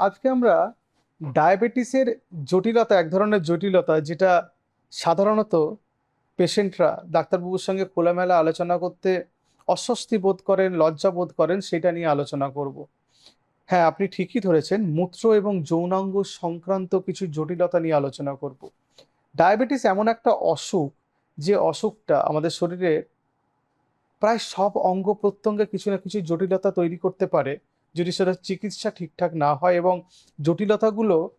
আজকে আমরা ডায়াবেটিসের জটিলতা, এক ধরনের জটিলতা যেটা সাধারণত পেশেন্টরা ডাক্তারবাবুর সঙ্গে খোলামেলা আলোচনা করতে অস্বস্তি বোধ করেন, লজ্জা বোধ করেন, সেটা নিয়ে আলোচনা করব। হ্যাঁ আপনি ঠিকই ধরেছেন, মূত্র এবং যৌনাঙ্গ সংক্রান্ত কিছু জটিলতা নিয়ে আলোচনা করব। ডায়াবেটিস এমন একটা অসুখ যে অসুখটা আমাদের শরীরে প্রায় সব অঙ্গ প্রত্যঙ্গে কিছু না কিছু জটিলতা তৈরি করতে পারে। যদি সেটা চিকিৎসা ঠিকঠাক না হয় এবং জটিলতাগুলো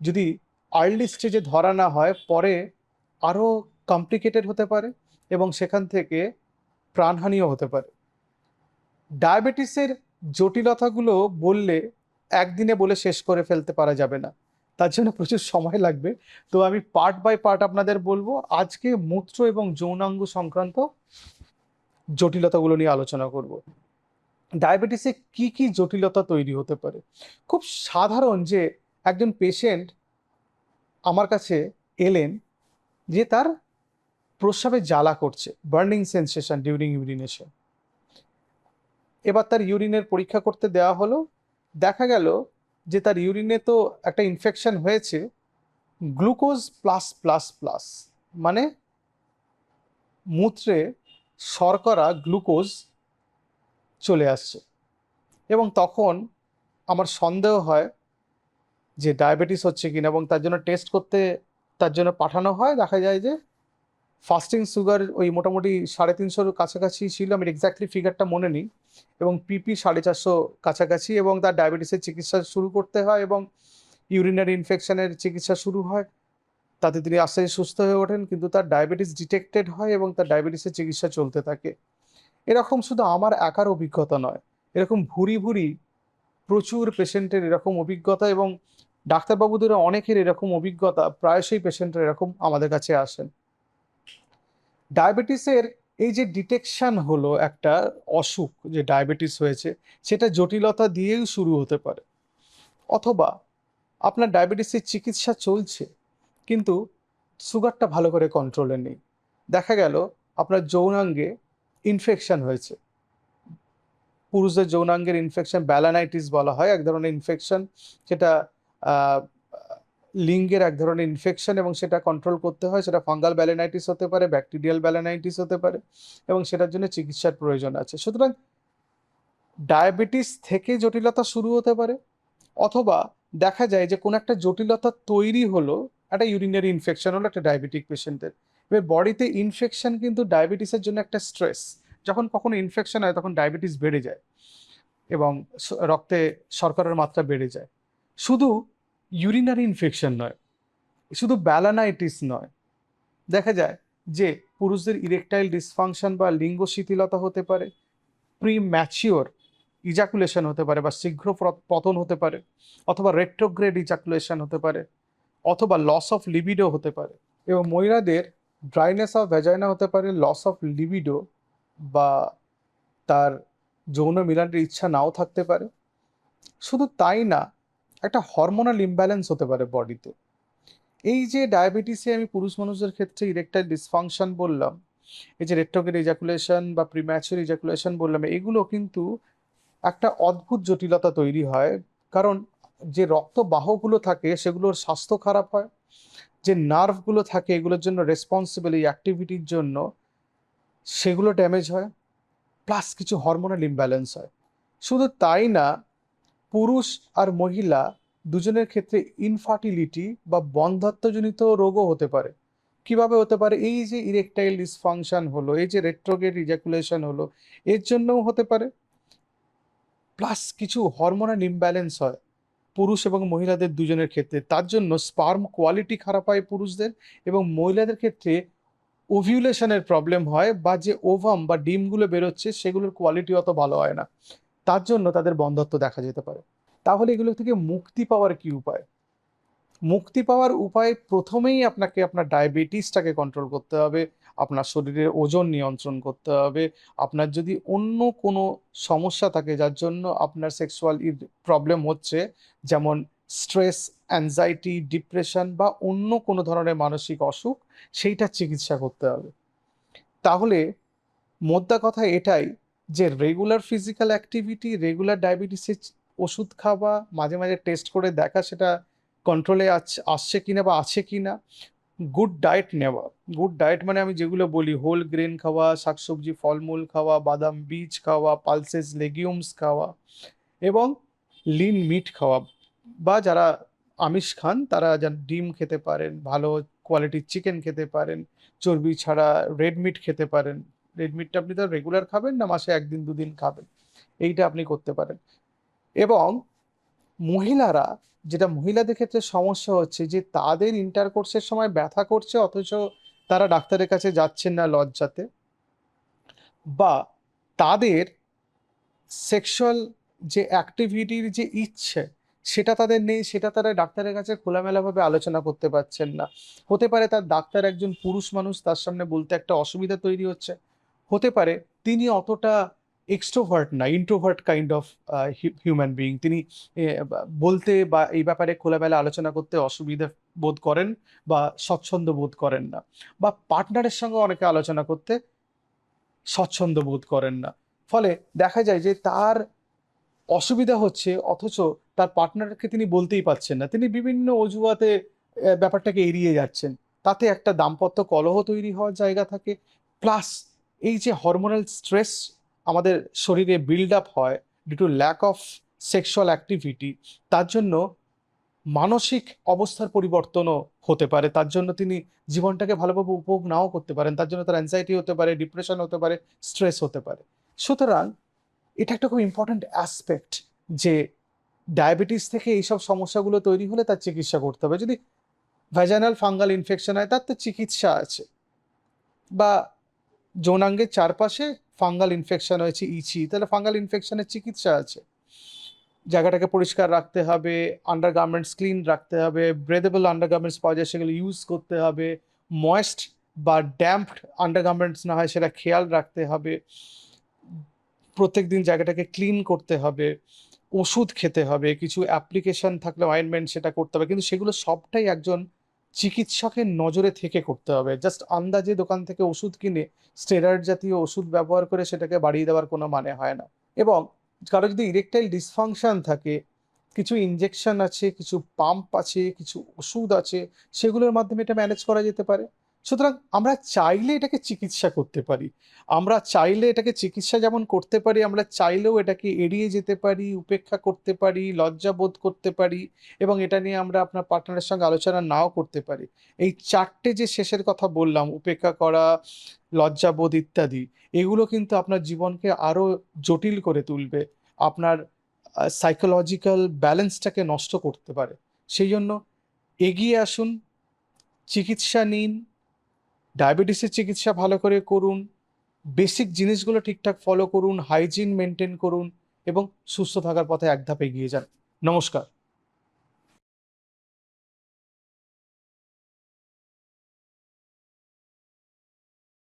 যদি আর্লি স্টেজে ধরা না হয়, পরে আরও কমপ্লিকেটেড হতে পারে এবং সেখান থেকে প্রাণহানিও হতে পারে। ডায়াবেটিসের জটিলতাগুলো বললে একদিনে বলে শেষ করে ফেলতে পারা যাবে না। তার জন্য প্রচুর সময় লাগবে। তো আমি পার্ট বাই পার্ট আপনাদের বলব, আজকে মূত্র এবং যৌনাঙ্গ সংক্রান্ত জটিলতাগুলো নিয়ে আলোচনা করব। ডায়াবেটিসে কি কি জটিলতা তৈরি হতে পারে? খুব সাধারণ যে একজন পেশেন্ট আমার কাছে এলেন যে তার প্রস্রাবে জ্বালা করছে বার্নিং সেন্সেশন ডিউরিং ইউরিনেশন এবার তার ইউরিনের পরীক্ষা করতে দেওয়া হলো। দেখা গেল যে তার ইউরিনে তো একটা ইনফেকশন হয়েছে গ্লুকোজ প্লাস প্লাস প্লাস মানে মূত্রে শর্করা গ্লুকোজ চলে আসছে। এবং তখন আমার সন্দেহ হয় যে ডায়াবেটিস হচ্ছে কিনা এবং তার জন্য টেস্ট করতে তার জন্য পাঠানো হয়। দেখা যায় যে ফাস্টিং সুগার ওই মোটামুটি সাড়ে তিনশোর কাছাকাছি ছিল। আমি এক্স্যাক্টলি ফিগারটা মনে নেই। এবং পিপি সাড়ে চারশো কাছাকাছি এবং তার ডায়াবেটিসের চিকিৎসা শুরু করতে হয় এবং ইউরিনারি ইনফেকশনের চিকিৎসা শুরু হয়। তাতে তিনি আস্তে সুস্থ হয়ে ওঠেন। কিন্তু তার ডায়াবেটিস ডিটেক্টেড হয় এবং তার ডায়াবেটিসের চিকিৎসা চলতে থাকে। এরকম শুধু আমার একার অভিজ্ঞতা নয়, এরকম ভুরি ভুরি প্রচুর পেশেন্টের এরকম অভিজ্ঞতা এবং ডাক্তারবাবুদের অনেকের এরকম অভিজ্ঞতা প্রায়শই পেশেন্টরা এরকম আমাদের কাছে আসেন। ডায়াবেটিসের এই যে ডিটেকশন হলো একটা অসুখ যে ডায়াবেটিস হয়েছে, সেটা জটিলতা দিয়েও শুরু হতে পারে। অথবা আপনার ডায়াবেটিসের চিকিৎসা চলছে, কিন্তু সুগারটা ভালো করে কন্ট্রোলে নেই। দেখা গেল আপনার যৌনাঙ্গে ইনফেকশন হয়েছে। পুরুষদের যৌনাঙ্গের ইনফেকশন ব্যালানাইটিস বলা হয়, এক ধরনের ইনফেকশন সেটা লিঙ্গের এক ধরনের ইনফেকশন এবং সেটা কন্ট্রোল করতে হয়, সেটা ফাঙ্গাল ব্যালেনাইটিস হতে পারে ব্যাকটেরিয়াল ব্যালেনাইটিস হতে পারে এবং সেটার জন্য চিকিৎসার প্রয়োজন আছে। সুতরাং ডায়াবেটিস থেকে জটিলতা শুরু হতে পারে অথবা দেখা যায় যে কোনো একটা জটিলতা তৈরি হলো, একটা ইউরিনারি ইনফেকশন হলো, একটা ডায়াবেটিক পেশেন্টের এবার বডিতে ইনফেকশন কিন্তু ডায়াবেটিসের জন্য একটা স্ট্রেস যখন কখনো ইনফেকশন হয়, তখন ডায়াবেটিস বেড়ে যায় এবং রক্তে শর্করার মাত্রা বেড়ে যায়। শুধু ইউরিনারি ইনফেকশন নয়, শুধু ব্যালানাইটিস নয়। দেখা যায় যে পুরুষদের ইরেকটাইল ডিসফাংশন বা লিঙ্গ শিথিলতা হতে পারে প্রি ম্যাচিওর ইজাকুলেশন হতে পারে বা শীঘ্র পতন হতে পারে, অথবা রেট্রোগ্রেড ইজাকুলেশন হতে পারে, অথবা লস অফ লিবিডো হতে পারে। এবং মহিলাদের ড্রাইনেস অফ ভ্যাজাইনা হতে পারে, লস অফ লিবিডো বা তার যৌন মিলনের ইচ্ছা নাও থাকতে পারে। শুধু তাই না, একটা হরমোনাল ইমব্যালেন্স হতে পারে বডিতে এই যে ডায়াবেটিসে আমি পুরুষ মানুষদের ক্ষেত্রে ইরেকটাইল ডিসফাংশন বললাম, এই যে রেট্রোগেড ইজাকুলেশন বা প্রিম্যাচুর ইজাকুলেশন বললাম, এগুলো কিন্তু একটা অদ্ভুত জটিলতা তৈরি হয়। কারণ যে রক্তবাহগুলো থাকে, সেগুলোর স্বাস্থ্য খারাপ হয় যে নার্ভগুলো থাকে এগুলোর জন্য রেসপন্সিবল এই অ্যাক্টিভিটির জন্য, সেগুলো ড্যামেজ হয় প্লাস কিছু হরমোনাল ইমব্যালেন্স হয়। শুধু তাই না, পুরুষ আর মহিলা দুজনের ক্ষেত্রে ইনফার্টিলিটি বা বন্ধাত্মজনিত রোগও হতে পারে। কীভাবে হতে পারে? এই যে ইরেকটাইল ডিসফাংশন হলো, এই যে রেট্রোগেট ইজাকুলেশন হলো, এর জন্যও হতে পারে। প্লাস কিছু হরমোনাল ইমব্যালেন্স হয়। পুরুষ এবং মহিলাদের দুজনের ক্ষেত্রে, তার জন্য স্পার্ম কোয়ালিটি খারাপ হয় পুরুষদের এবং মহিলাদের ক্ষেত্রে ওভিউলেশনের প্রবলেম হয় বা যে ওভাম বা ডিমগুলো বেরোচ্ছে সেগুলোর কোয়ালিটি অত ভালো হয় না। তার জন্য তাদের বন্ধত্ব দেখা যেতে পারে। তাহলে এগুলো থেকে মুক্তি পাওয়ার কি উপায়? মুক্তি পাওয়ার উপায় প্রথমেই আপনাকে আপনার ডায়াবেটিসটাকে কন্ট্রোল করতে হবে। আপনার শরীরের ওজন নিয়ন্ত্রণ করতে হবে। আপনার যদি অন্য কোনো সমস্যা থাকে, যার জন্য আপনার সেক্সুয়াল প্রবলেম হচ্ছে, যেমন স্ট্রেস অ্যাংজাইটি ডিপ্রেশন বা অন্য কোনো ধরনের মানসিক অসুখ সেইটার চিকিৎসা করতে হবে। তাহলে মোদ্দা কথা এটাই যে রেগুলার ফিজিক্যাল অ্যাক্টিভিটি রেগুলার ডায়াবেটিসের ওষুধ খাওয়া, মাঝে মাঝে টেস্ট করে দেখা সেটা কন্ট্রোলে আসছে কিনা বা আছে কিনা। গুড ডায়েট নেওয়া। গুড ডায়েট মানে আমি যেগুলো বলি হোল গ্রেন খাওয়া, শাকসবজি, ফলমূল খাওয়া, বাদাম বীজ খাওয়া পালসেস লেগিউমস খাওয়া এবং লিন মিট খাওয়া বা যারা আমিষ খান, তারা যেন ডিম খেতে পারেন, ভালো কোয়ালিটির চিকেন খেতে পারেন, চর্বি ছাড়া রেড মিট খেতে পারেন। রেড মিটটা আপনি তো রেগুলার খাবেন না, মাসে একদিন, দুদিন খাবেন। এইটা আপনি করতে পারেন। এবং মহিলারা, যেটা মহিলাদের ক্ষেত্রে সমস্যা হচ্ছে যে তাদের ইন্টারকোর্সের সময় ব্যথা করছে, অথচ তারা ডাক্তারের কাছে যাচ্ছেন না লজ্জাতে বা তাদের সেক্সুয়াল যে অ্যাক্টিভিটির যে ইচ্ছে, সেটা তাদের নেই, সেটা তারা ডাক্তারের কাছে খোলামেলাভাবে আলোচনা করতে পারছেন না। হতে পারে তার ডাক্তার একজন পুরুষ মানুষ, তার সামনে বলতে একটা অসুবিধা তৈরি হচ্ছে। হতে পারে তিনি অতটা এক্সট্রোভার্ট না introvert kind of human being তিনি বলতে বা, এই ব্যাপারে খোলামেলা আলোচনা করতে অসুবিধা বোধ করেন বা স্বচ্ছন্দ বোধ করেন না। বা পার্টনারের সঙ্গে অনেকে আলোচনা করতে স্বচ্ছন্দ বোধ করেন না। ফলে দেখা যায় যে তার অসুবিধা হচ্ছে, অথচ তার পার্টনারকে তিনি বলতেই পারছেন না। তিনি বিভিন্ন অজুহাতে ব্যাপারটাকে এড়িয়ে যাচ্ছেন। তাতে একটা দাম্পত্য কলহ তৈরি হওয়ার জায়গা থাকে। প্লাস এই যে হরমোনাল স্ট্রেস আমাদের শরীরে বিল্ড আপ হয় due to lack of sexual activity তার জন্য মানসিক অবস্থার পরিবর্তনও হতে পারে। তার জন্য তিনি জীবনটাকে ভালোভাবে উপভোগ নাও করতে পারেন। তার জন্য তার অ্যাংজাইটি হতে পারে ডিপ্রেশন হতে পারে স্ট্রেস হতে পারে। সুতরাং এটা একটা খুব ইম্পর্ট্যান্ট অ্যাসপেক্ট যে ডায়াবেটিস থেকে এইসব সমস্যাগুলো তৈরি হলে তার চিকিৎসা করতে হবে। যদি ভ্যাজানাল ফাঙ্গাল ইনফেকশন হয়, তার তো চিকিৎসা আছে। বা যৌনাঙ্গের চারপাশে ফাঙ্গাল ইনফেকশন হয়েছে, ইচি। তাহলে ফাঙ্গাল ইনফেকশনের চিকিৎসা আছে। জায়গাটাকে পরিষ্কার রাখতে হবে আন্ডার গার্মেন্টস ক্লিন রাখতে হবে ব্রেদেবল আন্ডার গার্মেন্টস পাওয়া যায়, সেগুলো ইউজ করতে হবে ময়েস্ট বা ড্যাম্পড আন্ডার গার্মেন্টস না হয় সেটা খেয়াল রাখতে হবে। প্রত্যেক দিন জায়গাটাকে ক্লিন করতে হবে, ওষুধ খেতে হবে, কিছু অ্যাপ্লিকেশন থাকলে অয়েনমেন্ট সেটা করতে হবে, কিন্তু সেগুলো সবটাই একজন চিকিৎসকের নজরে থেকে করতে হবে। জাস্ট আন্দাজে দোকান থেকে ওষুধ কিনে স্টেরয়েড জাতীয় ওষুধ ব্যবহার করে সেটাকে বাড়িয়ে দেওয়ার কোনো মানে হয় না। এবং কারও যদি ইরেকটাইল ডিসফাংশন থাকে, কিছু ইঞ্জেকশন আছে, কিছু পাম্প আছে, কিছু ওষুধ আছে, সেগুলোর মাধ্যমে এটা ম্যানেজ করা যেতে পারে। সুতরাং আমরা চাইলে এটাকে চিকিৎসা করতে পারি। আমরা চাইলে এটাকে চিকিৎসা যেমন করতে পারি, আমরা চাইলেও এটাকে এড়িয়ে যেতে পারি, উপেক্ষা করতে পারি, লজ্জা বোধ করতে পারি এবং এটা নিয়ে আমরা আপনার পার্টনারের সঙ্গে আলোচনা নাও করতে পারি। এই চারটে যে শেষের কথা বললাম, উপেক্ষা করা লজ্জাবোধ ইত্যাদি, এগুলো কিন্তু আপনার জীবনকে আরও জটিল করে তুলবে। আপনার সাইকোলজিক্যাল ব্যালেন্সটাকে নষ্ট করতে পারে। সেই জন্য এগিয়ে আসুন, চিকিৎসা নিন ডায়াবেটিসের চিকিৎসা ভালো করে করুন বেসিক জিনিসগুলো ঠিকঠাক ফলো করুন হাইজিন মেনটেন করুন এবং সুস্থ থাকার পথে এক ধাপ এগিয়ে যান। নমস্কার।